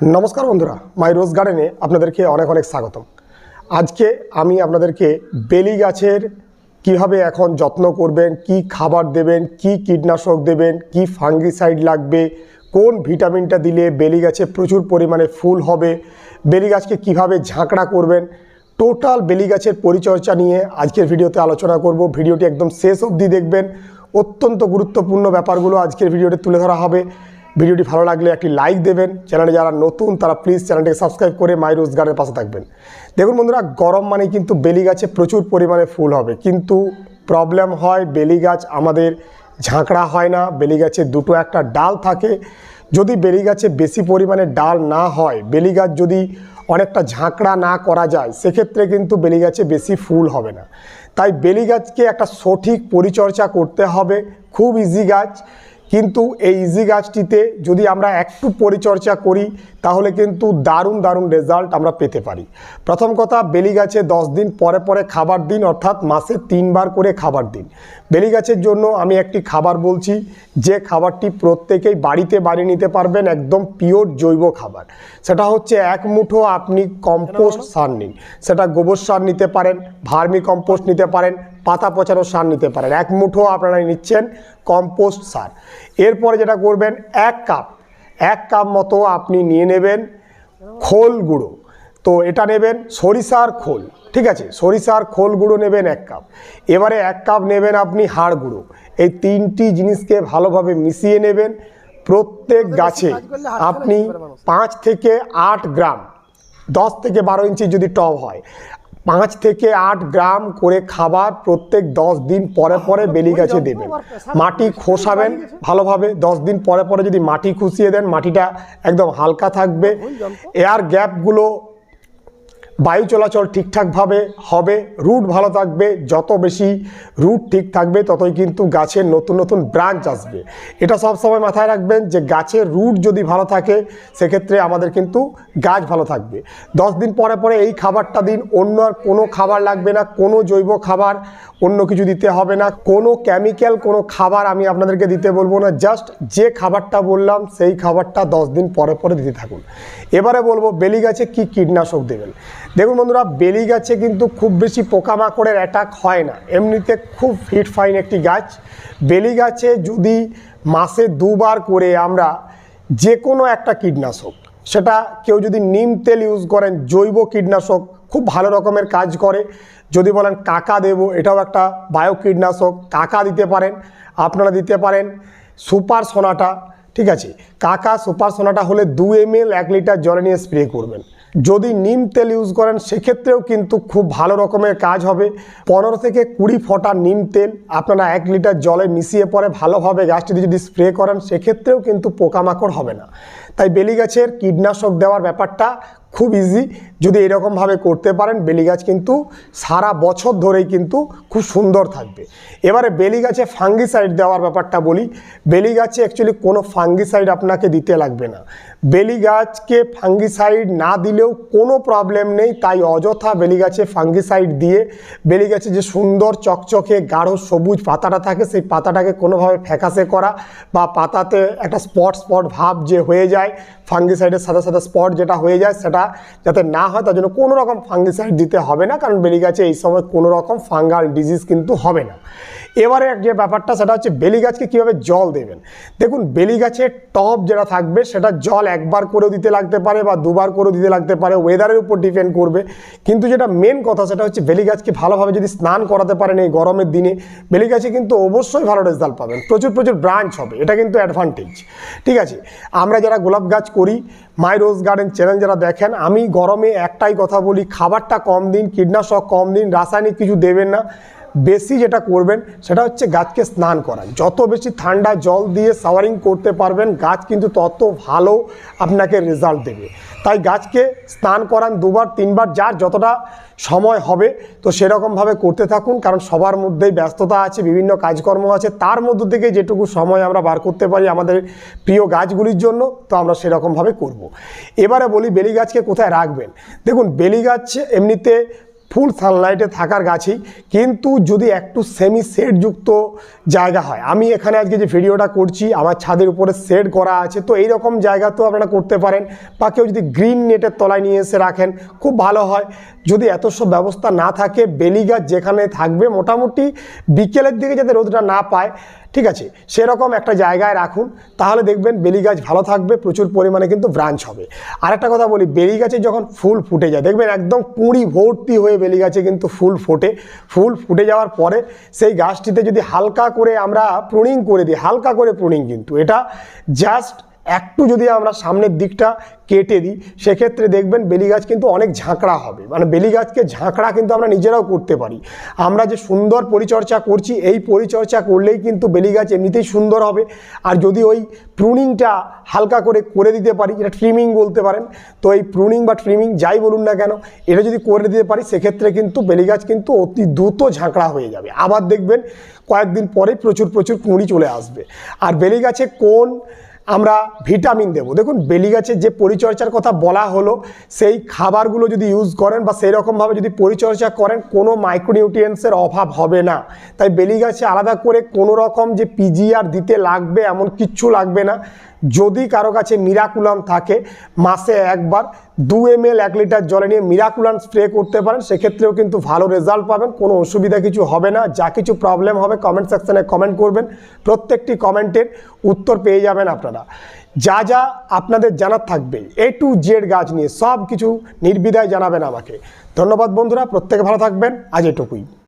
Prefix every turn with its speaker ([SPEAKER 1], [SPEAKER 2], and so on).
[SPEAKER 1] নমস্কার বন্ধুরা, মাই রোজ গার্ডেনে আপনাদেরকে অনেক অনেক স্বাগতম। আজকে আমি আপনাদেরকে বেলি গাছের কীভাবে এখন যত্ন করবেন, কি খাবার দেবেন, কি কীটনাশক দেবেন, কি ফাঙ্গিসাইড লাগবে, কোন ভিটামিনটা দিলে বেলি গাছে প্রচুর পরিমাণে ফুল হবে, বেলি গাছকে কীভাবে ঝাঁকড়া করবেন, টোটাল বেলি গাছের পরিচর্যা নিয়ে আজকের ভিডিওতে আলোচনা করব। ভিডিওটি একদম শেষ অবধি দেখবেন। অত্যন্ত গুরুত্বপূর্ণ ব্যাপারগুলো আজকের ভিডিওতে তুলে ধরা হবে। ভিডিওটি ভালো লাগলে একটি লাইক দেবেন। চ্যানেলে যারা নতুন, তারা প্লিজ চ্যানেলটিকে সাবস্ক্রাইব করে মাই রোজগারের পাশে থাকবেন। দেখুন বন্ধুরা, গরম মানে কিন্তু বেলি গাছে প্রচুর পরিমাণে ফুল হবে। কিন্তু প্রবলেম হয় বেলি গাছ আমাদের ঝাঁকড়া হয় না। বেলি গাছে দুটো একটা ডাল থাকে। যদি বেলি গাছে বেশি পরিমাণে ডাল না হয় বেলি গাছ যদি অনেকটা ঝাঁকড়া না করা যায়, সেক্ষেত্রে কিন্তু বেলি গাছে বেশি ফুল হবে না। তাই বেলি গাছকে একটা সঠিক পরিচর্যা করতে হবে। খুব ইজি গাছ। কিন্তু এই ইজি গাছটিতে যদি আমরা একটু পরিচর্যা করি তাহলে কিন্তু দারুণ দারুণ রেজাল্ট আমরা পেতে পারি। প্রথম কথা বেলি গাছে দশ দিন, পরে পরে খাবার দিন, অর্থাৎ মাসে তিনবার করে খাবার দিন। বেলি গাছের জন্য আমি একটি খাবার বলছি, যে খাবারটি প্রত্যেকেই বাড়িতে বানিয়ে নিতে পারবেন একদম পিওর জৈব খাবার। সেটা হচ্ছে এক মুঠো আপনি কম্পোস্ট সার নিন। সেটা গোবর সার নিতে পারেন, ভার্মি কম্পোস্ট নিতে পারেন, পাতা পচানো সার নিতে পারেন। এক মুঠো আপনারা নিচ্ছেন কম্পোস্ট সার। এরপরে যেটা করবেন, এক কাপ এক কাপ মতো আপনি নিয়ে নেবেন খোল গুঁড়ো। তো এটা নেবেন সরিষার খোল ঠিক আছে? সরিষার খোল গুঁড়ো নেবেন এক কাপ। এবারে এক কাপ নেবেন আপনি হাড় গুঁড়ো। এই তিনটি জিনিসকে ভালোভাবে মিশিয়ে নেবেন। প্রত্যেক গাছে আপনি পাঁচ থেকে আট গ্রাম দশ থেকে বারো ইঞ্চি যদি টব হয় পাঁচ থেকে আট গ্রাম করে খাবার প্রত্যেক দশ দিন পরে পরে বেলি গাছে দেবেন। মাটি খোসাবেন ভালোভাবে। দশ দিন পরে পরে যদি মাটি খুশিয়ে দেন মাটিটা একদম হালকা থাকবে। এয়ার গ্যাপগুলো বায়ু চলাচল ঠিকঠাকভাবে হবে, রুট ভালো থাকবে, যত বেশি রুট ঠিক থাকবে ততই কিন্তু গাছের নতুন নতুন ব্রাঞ্চ আসবে। এটা সবসময় মাথায় রাখবেন যে গাছের রুট যদি ভালো থাকে, সেক্ষেত্রে আমাদের কিন্তু গাছ ভালো থাকবে। দশ দিন পরে পরে এই খাবারটা দিন, অন্য আর কোনো খাবার লাগবে না, কোনো জৈব খাবার অন্য কিছু দিতে হবে না, কোনো কেমিক্যাল কোনো খাবার আমি আপনাদেরকে দিতে বলব না জাস্ট যে খাবারটা বললাম, সেই খাবারটা দশ দিন পরে পরে দিতে থাকুন। এবারে বলব, বেলি গাছে কি কীটনাশক দেবেন? দেখুন বন্ধুরা, বেলি গাছে কিন্তু খুব বেশি পোকামাকড়ের অ্যাটাক হয় না। এমনিতে খুব ফিট ফাইন একটি গাছ। বেলি গাছে যদি মাসে দুবার করে আমরা যে কোনো একটা কীটনাশক, সেটা কেউ যদি নিম তেল ইউজ করেন, জৈব কীটনাশক, খুব ভালো রকমের কাজ করে। যদি বলেন কাকা দেব, এটাও একটা বায়ো কীটনাশক কাকা দিতে পারেন, আপনারা দিতে পারেন সুপার সোনাটা, ঠিক আছে? কাকা সুপার সোনাটা হলে দু এম এল এক লিটার জলে নিয়ে স্প্রে করবেন। যদি নিম তেল ইউজ করেন, সেক্ষেত্রেও কিন্তু খুব ভালো রকমের কাজ হবে। পনেরো থেকে কুড়ি ফোঁটা নিম তেল আপনারা এক লিটার জলে মিশিয়ে পরে ভালোভাবে গাছটিতে যদি স্প্রে করেন, সেক্ষেত্রেও কিন্তু পোকামাকড় হবে না। তাই বেলি গাছের কীটনাশক দেওয়ার ব্যাপারটা খুব ইজি যদি এরকমভাবে করতে পারেন বেলি গাছ কিন্তু সারা বছর ধরেই কিন্তু খুব সুন্দর থাকবে। এবারে বেলি গাছে ফাঙ্গিসাইড দেওয়ার ব্যাপারটা বলি। বেলি গাছে অ্যাকচুয়ালি কোনো ফাঙ্গিসাইড আপনাকে দিতে লাগবে না। বেলি গাছকে ফাঙ্গিসাইড না দিলেও কোনো প্রবলেম নেই, তাই অযথা বেলি গাছে ফাঙ্গিসাইড দিয়ে বেলি গাছে যে সুন্দর চকচকে গাঢ় সবুজ পাতাটা থাকে, সেই পাতাটাকে কোনোভাবে ফ্যাকাসে করা বা পাতাতে একটা স্পট স্পট ভাব যে হয়ে যায়, ফাঙ্গিসাইডের সাথে সাথে স্পট যেটা হয়ে যায়, সেটা যাতে না হয়, তার জন্য কোনো রকম ফাঙ্গিসাইড দিতে হবে না, কারণ বেলি গাছে এই সময় কোনো রকম ফাঙ্গাল ডিজিজ কিন্তু হবে না। এবারে যে ব্যাপারটা, সেটা হচ্ছে বেলি গাছকে কীভাবে জল দেবেন? দেখুন বেলি গাছের টব যেটা থাকবে, সেটা জল একবার করেও দিতে লাগতে পারে বা দুবার করেও দিতে লাগতে পারে ওয়েদারের উপর ডিপেন্ড করবে। কিন্তু যেটা মেন কথা সেটা হচ্ছে বেলি গাছকে ভালোভাবে যদি স্নান করাতে পারেন এই গরমের দিনে বেলি গাছে কিন্তু অবশ্যই ভালো রেজাল্ট পাবেন। প্রচুর প্রচুর ব্রাঞ্চ হবে, এটা কিন্তু অ্যাডভান্টেজ ঠিক আছে, আমরা যারা গোলাপ গাছ করি মাই রোজ গার্ডেন চ্যানেল যারা দেখেন, আমি গরমে একটাই কথা বলি, খাবারটা কম দিন, কীটনাশক কম দিন, রাসায়নিক কিছু দেবেন না। বেশি যেটা করবেন, সেটা হচ্ছে গাছকে স্নান করান যত বেশি ঠান্ডা জল দিয়ে শাওয়ারিং করতে পারবেন, গাছ কিন্তু তত ভালো আপনাকে রেজাল্ট দেবে। তাই গাছকে স্নান করান দুবার, তিনবার, যার যতটা সময় হবে, তো সেরকমভাবে করতে থাকুন। কারণ সবার মধ্যেই ব্যস্ততা আছে, বিভিন্ন কাজকর্ম আছে। তার মধ্য থেকে যেটুকু সময় আমরা বার করতে পারি আমাদের প্রিয় গাছগুলির জন্য, তো আমরা সেরকমভাবে করব। এবারে বলি বেলি গাছকে কোথায় রাখবেন? দেখুন, বেলি গাছ এমনিতে ফুল সানলাইটে থাকার গাছই। কিন্তু যদি একটু সেমি যুক্ত জায়গা হয়, আমি এখানে আজকে যে ভিডিওটা করছি, আমার ছাদের উপরে শেড করা আছে, তো এই রকম জায়গাতেও আপনারা করতে পারেন, বা কেউ যদি গ্রিন নেটের তলায় নিয়ে এসে রাখেন, খুব ভালো হয়। যদি এত সব ব্যবস্থা না থাকে, বেলি গাছ যেখানে থাকবে, মোটামুটি বিকেলের দিকে যাতে রোদটা না পায় ঠিক আছে? সেরকম একটা জায়গায় রাখুন, তাহলে দেখবেন বেলি গাছ ভালো থাকবে, প্রচুর পরিমাণে কিন্তু ব্রাঞ্চ হবে। আর একটা কথা বলি, বেলি গাছে যখন ফুল ফুটে যায়, দেখবেন একদম কুঁড়ি ভর্তি হয়ে বেলি গাছে কিন্তু ফুল ফোটে। ফুল ফুটে যাওয়ার পরে সেই গাছটিতে যদি হালকা করে আমরা প্রুনিং করে দিই, হালকা করে প্রুনিং কিন্তু, এটা জাস্ট একটু যদি আমরা সামনের দিকটা কেটে দিই, সেক্ষেত্রে দেখবেন বেলি গাছ কিন্তু অনেক ঝাঁকড়া হবে। মানে বেলি গাছকে ঝাঁকড়া কিন্তু আমরা নিজেরাও করতে পারি। আমরা যে সুন্দর পরিচর্যা করছি, এই পরিচর্যা করলেই কিন্তু বেলি গাছ এমনিতেই সুন্দর হবে। আর যদি ওই প্রুনিংটা হালকা করে করে দিতে পারি, যেটা ট্রিমিং বলতে পারেন, তো এই প্রুনিং বা ট্রিমিং যাই বলুন না কেন, এটা যদি করে দিতে পারি, সেক্ষেত্রে কিন্তু বেলি গাছ কিন্তু অতি দ্রুত ঝাঁকড়া হয়ে যাবে। আবার দেখবেন কয়েকদিন পরেই প্রচুর প্রচুর কুঁড়ি চলে আসবে। আর বেলি গাছে কোন আমরা ভিটামিন দেবো। দেখুন বেলি গাছের যে পরিচর্যার কথা বলা হলো, সেই খাবারগুলো যদি ইউজ করেন বা সেই রকমভাবে যদি পরিচর্যা করেন, কোনো মাইক্রোনিউট্রিয়েন্টসের অভাব হবে না। তাই বেলি গাছে আলাদা করে কোনো রকম যে পিজিআর দিতে লাগবে, এমন কিচ্ছু লাগবে না। যদি কারও কাছে মিরাকুলাম থাকে, মাসে একবার দু এম এল এক লিটার জলে নিয়ে মিরাকুলাম স্প্রে করতে পারেন, সেক্ষেত্রেও কিন্তু ভালো রেজাল্ট পাবেন। কোনো অসুবিধা কিছু হবে না। যা কিছু প্রবলেম হবে কমেন্ট সেকশানে কমেন্ট করবেন। প্রত্যেকটি কমেন্টের উত্তর পেয়ে যাবেন আপনারা। যা যা আপনাদের জানার থাকবে এ টু জেড গাছ নিয়ে সব কিছু নির্বিধায় জানাবেন আমাকে। ধন্যবাদ বন্ধুরা, প্রত্যেকে ভালো থাকবেন। আজ এটুকুই।